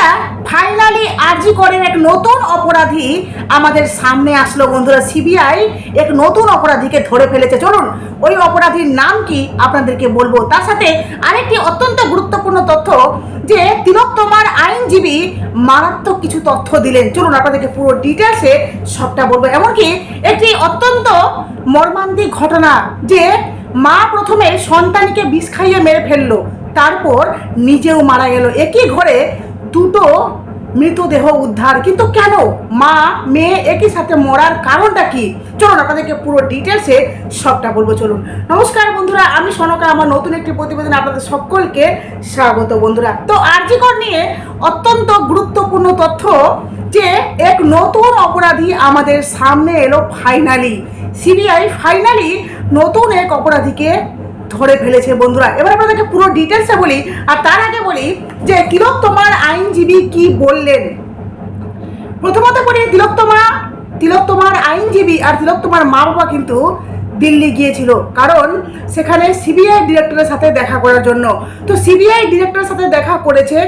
বন্ধুরা ফাইনালি আরজি করের এক নতুন অপরাধী। আমাদের সামনে আসলো বন্ধুরা সিবিআই এক নতুন অপরাধীকে ধরে ফেলেছে। চলুন, ওই অপরাধীর নাম কি আপনাদেরকে বলব? তার সাথে আরেকটি অত্যন্ত গুরুত্বপূর্ণ তথ্য, যে তিলোত্তমার আইনজীবী মারাত্মক কিছু তথ্য দিলেন। চলুন, আপনাদেরকে পুরো ডিটেলসে সবটা বলব। এমনকি একটি অত্যন্ত মর্মান্তিক ঘটনা, যে মা প্রথমে সন্তানকে বিষ খাইয়ে মেরে ফেলল, তারপর নিজেও মারা গেল। একই ঘরে দুটো মৃতদেহ উদ্ধার। কিন্তু কেন? মা, মেয়ে একই সাথে মরার কারণটা কি? চলুন আপনাদেরকে পুরো ডিটেলসে সবটা বলব, চলুন। নমস্কার বন্ধুরা, আমি সনকা, আমার নতুন একটি প্রতিবেদন আপনাদের সকলকে স্বাগত বন্ধুরা। তো আরজিকর নিয়ে অত্যন্ত গুরুত্বপূর্ণ তথ্য যে, এক নতুন অপরাধী আমাদের সামনে এলো ফাইনালি সিবিআই ফাইনালি নতুন এক অপরাধীকে ধরে ফেলেছে বন্ধুরা। এবার আপনাদেরকে পুরো ডিটেলসে বলি, আর তার আগে বলি যে তিলক তোমার আইনজীবী কি বললেন? প্রথমত বলি, তিলক তোমার তিলক তোমার আইনজীবী আর তিলক তোমার মা বাবা কিন্তু দিল্লি গিয়েছিল। কারণ সেখানে সিবিআই ডিরেক্টরের সাথে দেখা করার জন্য। তো সিবিআই ডিরেক্টরের সাথে দেখা করেছে,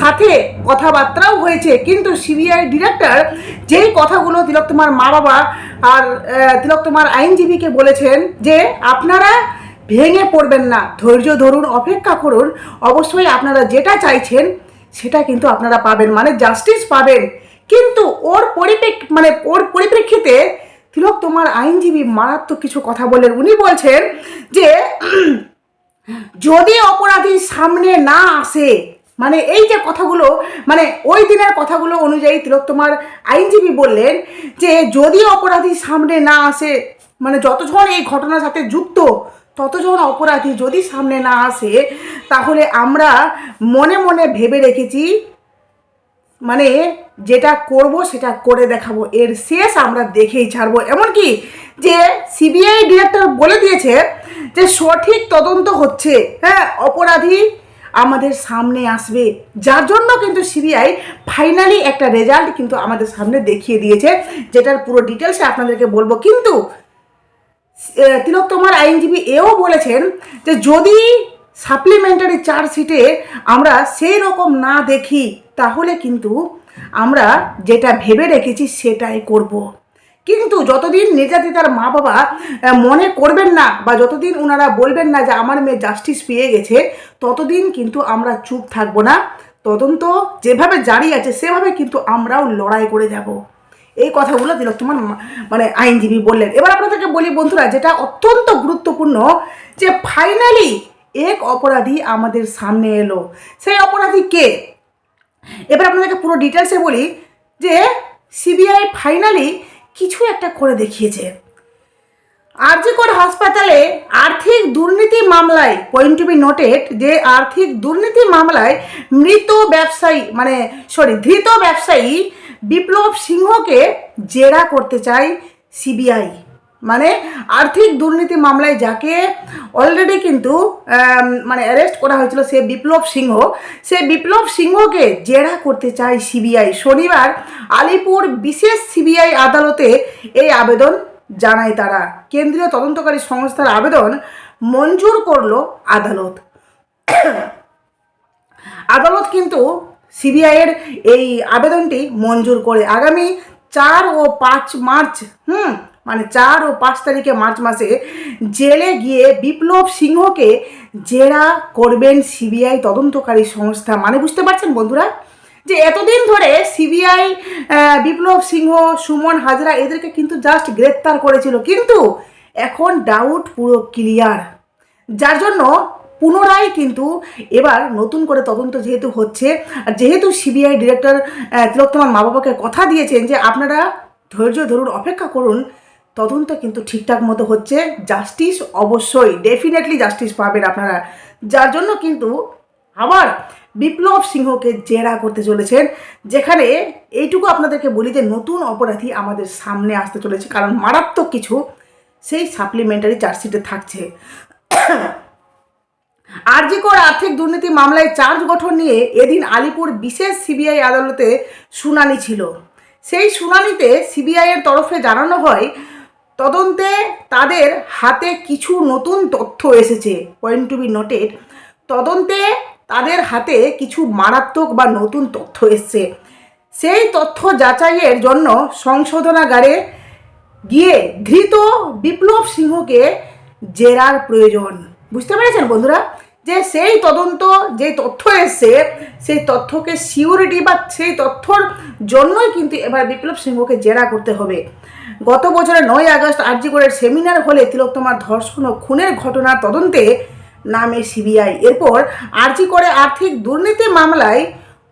সাথে কথাবার্তাও হয়েছে। কিন্তু সিবিআই ডিরেক্টর যেই কথাগুলো তিলক তোমার মা বাবা আর তিলক তোমার আইনজীবীকে বলেছেন যে, আপনারা ভেঙে পড়বেন না। ধৈর্য ধরুন, অপেক্ষা করুন। অবশ্যই আপনারা যেটা চাইছেন, সেটা কিন্তু আপনারা পাবেন। মানে জাস্টিস পাবেন। কিন্তু ওর পরিপ্রেক মানে ওর পরিপ্রেক্ষিতে তিলক তোমার আইনজীবী মারাত্মক কিছু কথা বলেন উনি বলছেন যে, যদি অপরাধী সামনে না আসে মানে এই যে কথাগুলো মানে ওই দিনের কথাগুলো অনুযায়ী তিলোত্তমার আইনজীবী বললেন যে, যদি অপরাধী সামনে না আসে মানে যতজন এই ঘটনার সাথে যুক্ত ততজন অপরাধী যদি সামনে না আসে, তাহলে আমরা মনে মনে ভেবে রেখেছি মানে যেটা করব সেটা করে দেখাবো। এর শেষ আমরা দেখেই ছাড়বো। এমনকি যে সিবিআই ডিরেক্টর বলে দিয়েছে যে সঠিক তদন্ত হচ্ছে। হ্যাঁ অপরাধী আমাদের সামনে আসবে। যার জন্য কিন্তু সিবিআই ফাইনালি একটা রেজাল্ট কিন্তু আমাদের সামনে দেখিয়ে দিয়েছে, যেটার পুরো ডিটেলসে আপনাদেরকে বলব। কিন্তু আহ, তিলক তোমার আইনজীবী এও বলেছেন যে যদি সাপ্লিমেন্টারি চার্জশিটে আমরা সেই রকম না দেখি তাহলে কিন্তু আমরা যেটা ভেবে রেখেছি সেটাই করব। কিন্তু যতদিন নির্যাতিতার মা বাবা মনে করবেন না বা যতদিন ওনারা বলবেন না যে আমার মেয়ে জাস্টিস পেয়ে গেছে ততদিন কিন্তু আমরা চুপ থাকব না তদন্ত যেভাবে জারি আছে সেভাবে কিন্তু আমরাও লড়াই করে যাব এই কথাগুলো তিলক তোমার মানে আইনজীবী বললেন। এবার আপনাদেরকে বলি বন্ধুরা, যেটা অত্যন্ত গুরুত্বপূর্ণ, যে ফাইনালি এক অপরাধী আমাদের সামনে এলো। সেই অপরাধী কে? এবার আপনাদেরকে পুরো ডিটেলসে বলি যে সিবিআই ফাইনালি কিছু একটা করে দেখিয়েছে। আরজিকর হাসপাতালে আর্থিক দুর্নীতি মামলায় পয়েন্ট টু বি নোটেড যে আর্থিক দুর্নীতি মামলায় মৃত ব্যবসায়ী মানে সরি ধৃত ব্যবসায়ী বিপ্লব সিংহকে জেরা করতে চায় সিবিআই। মানে আর্থিক দুর্নীতি মামলায় যাকে অলরেডি কিন্তু মানে অ্যারেস্ট করা হয়েছিল সে বিপ্লব সিংহ। সে বিপ্লব সিংহকে জেরা করতে চায় সিবিআই। শনিবার আলিপুর বিশেষ সিবিআই আদালতে এই আবেদন জানায় তারা। কেন্দ্রীয় তদন্তকারী সংস্থার আবেদন মঞ্জুর করল আদালত। আদালত কিন্তু সিবিআইয়ের এই আবেদনটি মঞ্জুর করে আগামী চার ও পাঁচ মার্চ, হুম মানে চার ও পাঁচ তারিখে মার্চ মাসে জেলে গিয়ে বিপ্লব সিংহকে জেরা করবেন সিবিআই তদন্তকারী সংস্থা। মানে বুঝতে পারছেন বন্ধুরা? যে এতদিন ধরে সিবিআই বিপ্লব সিংহ, সুমন হাজরা এদেরকে কিন্তু জাস্ট গ্রেপ্তার করেছিল। কিন্তু এখন ডাউট পুরো ক্লিয়ার যার জন্য পুনরায় কিন্তু এবার নতুন করে তদন্ত যেহেতু হচ্ছে, আর যেহেতু সিবিআই ডিরেক্টর তিলোত্তমার মা বাবাকে কথা দিয়েছেন যে আপনারা ধৈর্য ধরুন, অপেক্ষা করুন, তদন্ত কিন্তু ঠিকঠাক মতো হচ্ছে জাস্টিস অবশ্যই ডেফিনেটলি জাস্টিস পাবেন আপনারা। যার জন্য কিন্তু আবার বিপ্লব সিংহকে জেরা করতে চলেছেন, যেখানে এইটুকু আপনাদেরকে বলি যে নতুন অপরাধী আমাদের সামনে আসতে চলেছে, কারণ মারাত্মক কিছু সেই সাপ্লিমেন্টারি চার্জশিটে থাকছে। আরজিকর আর্থিক দুর্নীতি মামলায় চার্জ গঠন নিয়ে এদিন আলিপুর বিশেষ সিবিআই আদালতে শুনানি ছিল। সেই শুনানিতে সিবিআইয়ের তরফে জানানো হয়, তদন্তে তাদের হাতে কিছু নতুন তথ্য এসেছে পয়েন্ট টু বি নোটেড তদন্তে তাদের হাতে কিছু মারাত্মক বা নতুন তথ্য এসছে। সেই তথ্য যাচাইয়ের জন্য সংশোধনাগারে গিয়ে ধৃত বিপ্লব সিংহকে জেরার প্রয়োজন। বুঝতে পেরেছেন বন্ধুরা? যে সেই তদন্ত, যে তথ্য এসছে, সেই তথ্যকে সিউরিটি বা সেই তথ্যর জন্যই কিন্তু এবার বিপ্লব সিংহকে জেরা করতে হবে। গত বছরের নয় আগস্ট আরজিগড়ের সেমিনার হলে তিলোত্তমার ধর্ষণ ও খুনের ঘটনার তদন্তে নামে সিবিআই। এরপর আরজি করে আর্থিক দুর্নীতি মামলায়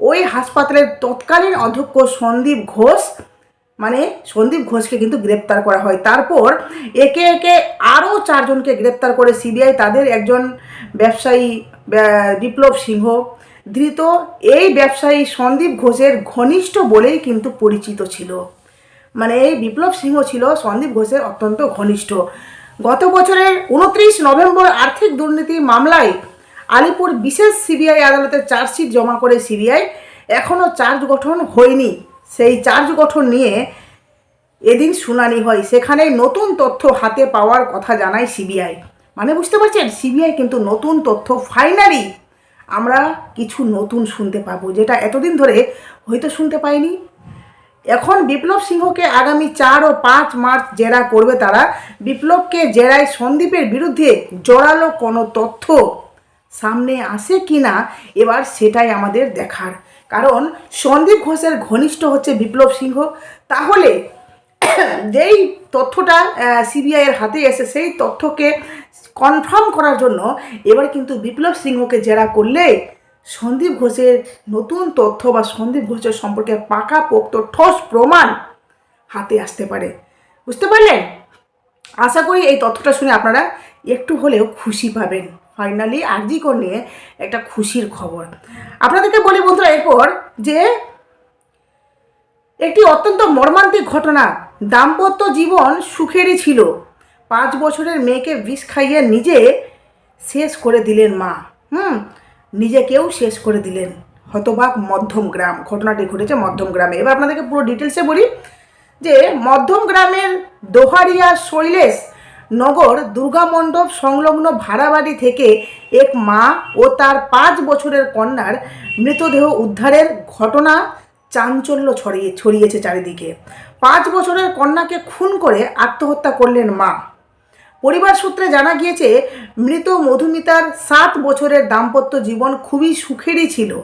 ওই হাসপাতালের তৎকালীন অধ্যক্ষ সন্দীপ ঘোষ মানে সন্দীপ ঘোষকে কিন্তু গ্রেপ্তার করা হয়। তারপর একে একে আরও চারজনকে গ্রেপ্তার করে সিবিআই তাদের একজন ব্যবসায়ী বিপ্লব সিংহ। ধৃত এই ব্যবসায়ী সন্দীপ ঘোষের ঘনিষ্ঠ বলেই কিন্তু পরিচিত ছিল। মানে এই বিপ্লব সিংহ ছিল সন্দীপ ঘোষের অত্যন্ত ঘনিষ্ঠ। গত বছরের উনত্রিশ নভেম্বর আর্থিক দুর্নীতি মামলায় আলিপুর বিশেষ সিবিআই আদালতে চার্জশিট জমা করে সিবিআই। এখনও চার্জ গঠন হয়নি। সেই চার্জ গঠন নিয়ে এদিন শুনানি হয়। সেখানে নতুন তথ্য হাতে পাওয়ার কথা জানায় সিবিআই। মানে বুঝতে পারছেন? সিবিআই কিন্তু নতুন তথ্য ফাইনালি আমরা কিছু নতুন শুনতে পাবো, যেটা এতদিন ধরে হয়তো শুনতে পাইনি। এখন বিপ্লব সিংহকে আগামী চার ও পাঁচ মার্চ জেরা করবে তারা। বিপ্লবকে জেরায় সন্দীপের বিরুদ্ধে জোরালো কোনো তথ্য সামনে আসে কি না এবার সেটাই আমাদের দেখার। কারণ সন্দীপ ঘোষের ঘনিষ্ঠ হচ্ছে বিপ্লব সিংহ। তাহলে যেই তথ্যটা সিবিআইয়ের হাতে এসে সেই তথ্যকে কনফার্ম করার জন্য এবার কিন্তু বিপ্লব সিংহকে জেরা করলে সন্দীপ ঘোষের নতুন তথ্য বা সন্দীপ ঘোষের সম্পর্কে পাকা পোক্ত ঠোস প্রমাণ হাতে আসতে পারে। বুঝতে পারলেন? আশা করি এই তথ্যটা শুনে আপনারা একটু হলেও খুশি পাবেন। ফাইনালি আরজিকর নিয়ে একটা খুশির খবর। আপনাদেরকে বলি বন্ধুরা এরপর যে একটি অত্যন্ত মর্মান্তিক ঘটনা, দাম্পত্য জীবন সুখেরই ছিল। পাঁচ বছরের মেয়েকে বিষ খাইয়ে নিজে শেষ করে দিলেন মা। হুম, নিজেকেও শেষ করে দিলেন। হতবাক মধ্যম গ্রাম, ঘটনাটি ঘটেছে মধ্যম গ্রামে। এবার আপনাদেরকে পুরো ডিটেলসে বলি যে মধ্যম গ্রামের দোহারিয়া শৈলেশ নগর দুর্গা মণ্ডপ সংলগ্ন ভাড়া বাড়ি থেকে এক মা ও তার পাঁচ বছরের কন্যার মৃতদেহ উদ্ধারের ঘটনা চাঞ্চল্য ছড়িয়ে, ছড়িয়েছে চারিদিকে। পাঁচ বছরের কন্যাকে খুন করে আত্মহত্যা করলেন মা। পরিবার সূত্রে জানা গিয়েছে, মৃত মধুমিতার সাত বছরের দাম্পত্য জীবন খুবই সুখেরই ছিল।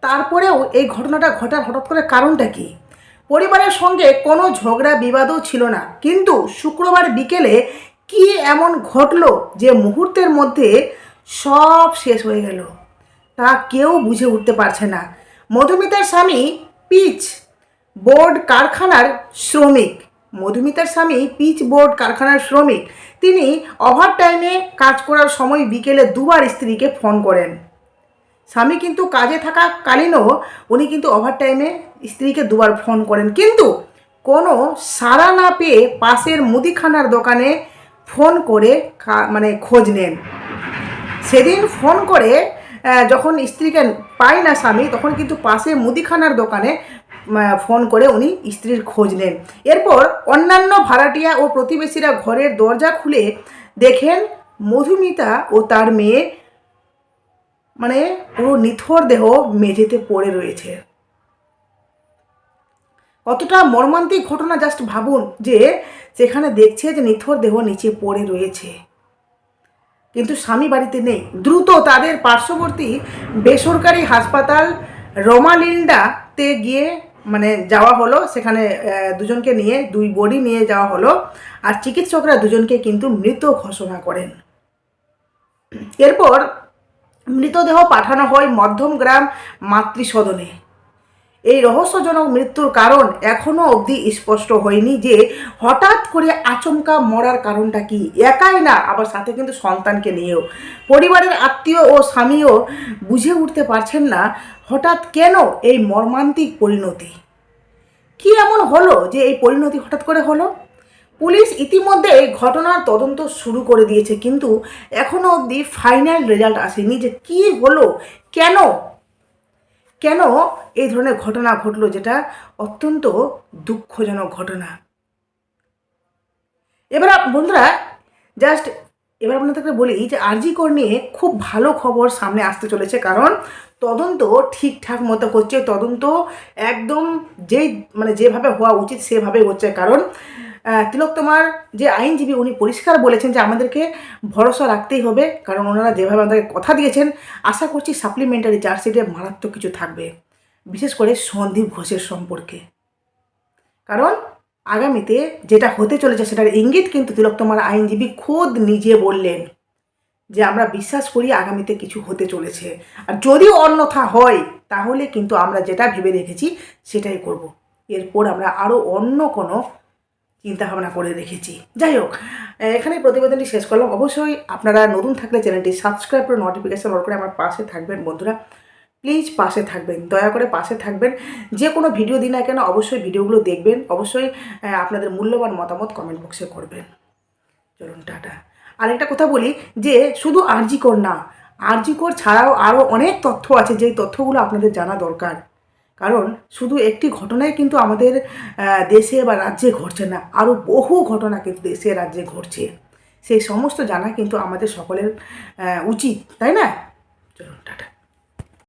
তারপরেও এই ঘটনাটা ঘটার হঠাৎ করে কারণটা কি? পরিবারের সঙ্গে কোনো ঝগড়া, বিবাদও ছিল না। কিন্তু শুক্রবার বিকেলে কি এমন ঘটলো যে মুহূর্তের মধ্যে সব শেষ হয়ে গেল? তা কেউ বুঝে উঠতে পারছে না। মধুমিতার স্বামী পিচ বোর্ড কারখানার শ্রমিক। মধুমিতার স্বামী পিচ বোর্ড কারখানার শ্রমিক। তিনি ওভার টাইমে কাজ করার সময় বিকেলে দুবার স্ত্রীকে ফোন করেন। স্বামী কিন্তু কাজে থাকা কালীনও উনি কিন্তু ওভার টাইমে স্ত্রীকে দুবার ফোন করেন। কিন্তু কোনো সাড়া না পেয়ে পাশের মুদিখানার দোকানে ফোন করে মানে খোঁজ নেন। সেদিন ফোন করে যখন স্ত্রীকে পায় না স্বামী, তখন কিন্তু পাশে মুদিখানার দোকানে ফোন করে উনি স্ত্রীর খোঁজ নেন। এরপর অন্যান্য ভাড়াটিয়া ও প্রতিবেশীরা ঘরের দরজা খুলে দেখেন মধুমিতা ও তার মেয়ে মানে পুরো নিথর দেহ মেঝেতে পড়ে রয়েছে। কতটা মর্মান্তিক ঘটনা জাস্ট ভাবুন যে সেখানে দেখছে যে নিথর দেহ নিচে পড়ে রয়েছে। কিন্তু স্বামী বাড়িতে নেই। দ্রুত তাদের পার্শ্ববর্তী বেসরকারি হাসপাতাল রোমালিন্ডাতে গিয়ে মানে যাওয়া হলো। সেখানে দুজনকে নিয়ে, দুই বডি নিয়ে যাওয়া হলো। আর চিকিৎসকরা দুজনকে কিন্তু মৃত ঘোষণা করেন। এরপর মৃতদেহ পাঠানো হয় মধ্যমগ্রাম মাতৃসদনে। এই রহস্যজনক মৃত্যুর কারণ এখনও অবধি স্পষ্ট হয়নি যে হঠাৎ করে আচমকা মরার কারণটা কি। একাই না, আবার সাথে কিন্তু সন্তানকে নিয়েও। পরিবারের আত্মীয় ও স্বামীও বুঝে উঠতে পারছেন না হঠাৎ কেন এই মর্মান্তিক পরিণতি। কি এমন হলো যে এই পরিণতি হঠাৎ করে হলো? পুলিশ ইতিমধ্যে এই ঘটনার তদন্ত শুরু করে দিয়েছে, কিন্তু এখনও অবধি ফাইনাল রেজাল্ট আসেনি যে কি হলো, কেন? কেন এই ধরনের ঘটনা ঘটলো যেটা অত্যন্ত দুঃখজনক ঘটনা? এবার বন্ধুরা জাস্ট এবার আপনাদেরকে বলি যে আরজিকর নিয়ে খুব ভালো খবর সামনে আসতে চলেছে, কারণ তদন্ত ঠিকঠাক মতো হচ্ছে, তদন্ত একদম যেই মানে যেভাবে হওয়া উচিত সেভাবেই হচ্ছে, কারণ আহ, তিলক তোমার যে আইনজীবী উনি পরিষ্কার বলেছেন যে আমাদেরকে ভরসা রাখতেই হবে কারণ ওনারা যেভাবে আমাদেরকে কথা দিয়েছেন আশা করছি সাপ্লিমেন্টারি চার্জশিটে মারাত্মক কিছু থাকবে বিশেষ করে সন্দীপ ঘোষের সম্পর্কে। কারণ আগামীতে যেটা হতে চলেছে সেটার ইঙ্গিত কিন্তু তিলোত্তমার আইনজীবী খোদ নিজে বললেন যে আমরা বিশ্বাস করি আগামীতে কিছু হতে চলেছে। আর যদি অন্যথা হয় তাহলে কিন্তু আমরা যেটা ভেবে রেখেছি সেটাই করব। এরপর আমরা আরও অন্য কোনো চিন্তাভাবনা করে রেখেছি যাই হোক এখানে প্রতিবেদনটি শেষ করলাম। অবশ্যই আপনারা নতুন থাকলে চ্যানেলটি সাবস্ক্রাইব করে নোটিফিকেশন অন করে আমার পাশে থাকবেন, বন্ধুরা। প্লিজ পাশে থাকবেন, দয়া করে পাশে থাকবেন। যে কোনো ভিডিও দিন না কেন অবশ্যই ভিডিওগুলো দেখবেন। অবশ্যই আপনাদের মূল্যবান মতামত কমেন্ট বক্সে করবেন। চলুন, টাটা। আরেকটা কথা বলি যে, শুধু আরজিকর না আরজিকর ছাড়াও আরও অনেক তথ্য আছে। যেই তথ্যগুলো আপনাদের জানা দরকার। কারণ শুধু একটি ঘটনাই কিন্তু আমাদের দেশে বা রাজ্যে ঘটছে না আরও বহু ঘটনা কিন্তু দেশে রাজ্যে ঘটছে। সেই সমস্ত জানা কিন্তু আমাদের সকলের উচিত, তাই না? চলুন, টাটা।